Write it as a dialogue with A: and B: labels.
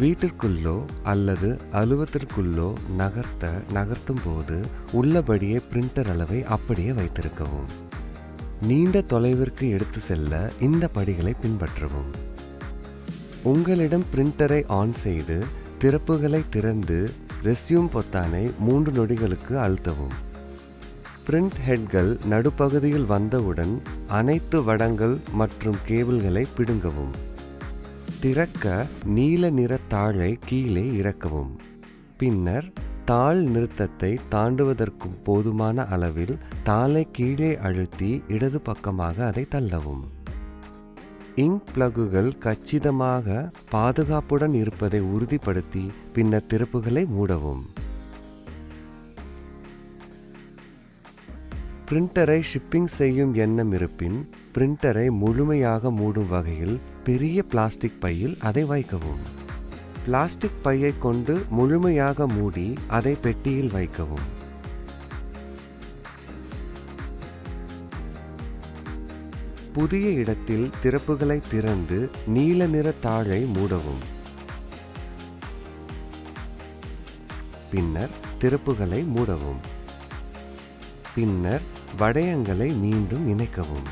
A: வீட்டிற்குள்ளோ அல்லது அலுவலகத்திற்குள்ளோ நகர்த்த நகர்த்தும் போது உள்ளபடியே பிரிண்டர் அளவை அப்படியே வைத்திருக்கவும். நீண்ட தொலைவிற்கு எடுத்து செல்ல இந்த படிகளை பின்பற்றவும். உங்களிடம் பிரிண்டரை ஆன் செய்து திறப்புகளை திறந்து ரெஸ்யூம் பொத்தானை மூன்று நொடிகளுக்கு அழுத்தவும். பிரிண்ட் ஹெட்கள் நடுப்பகுதியில் வந்தவுடன் அனைத்து வடங்கள் மற்றும் கேபிள்களை பிடுங்கவும். திறக்க நீல நிற தாளை கீழே இறக்கவும். பின்னர் தாள் நிறுத்தத்தை தாண்டுவதற்கும் போதுமான அளவில் தாளை கீழே அழுத்தி இடது பக்கமாக அதை தள்ளவும். இங்க் பிளகுகள் கச்சிதமாக பாதுகாப்புடன் இருப்பதை உறுதிப்படுத்தி பின்னர் திறப்புகளை மூடவும். பிரிண்டரை ஷிப்பிங் செய்யும் எண்ணம் இருப்பின் பிரிண்டரை முழுமையாக மூடும் வகையில் பெரிய பிளாஸ்டிக் பையில் அதை வைக்கவும். பிளாஸ்டிக் பையை கொண்டு முழுமையாக மூடி அதை பெட்டியில் வைக்கவும். புதிய இடத்தில் திறப்புகளை திறந்து நீல நிற தாழை மூடவும். பின்னர் திறப்புகளை மூடவும். பின்னர் வடயங்களை மீண்டும் இணைக்கவும்.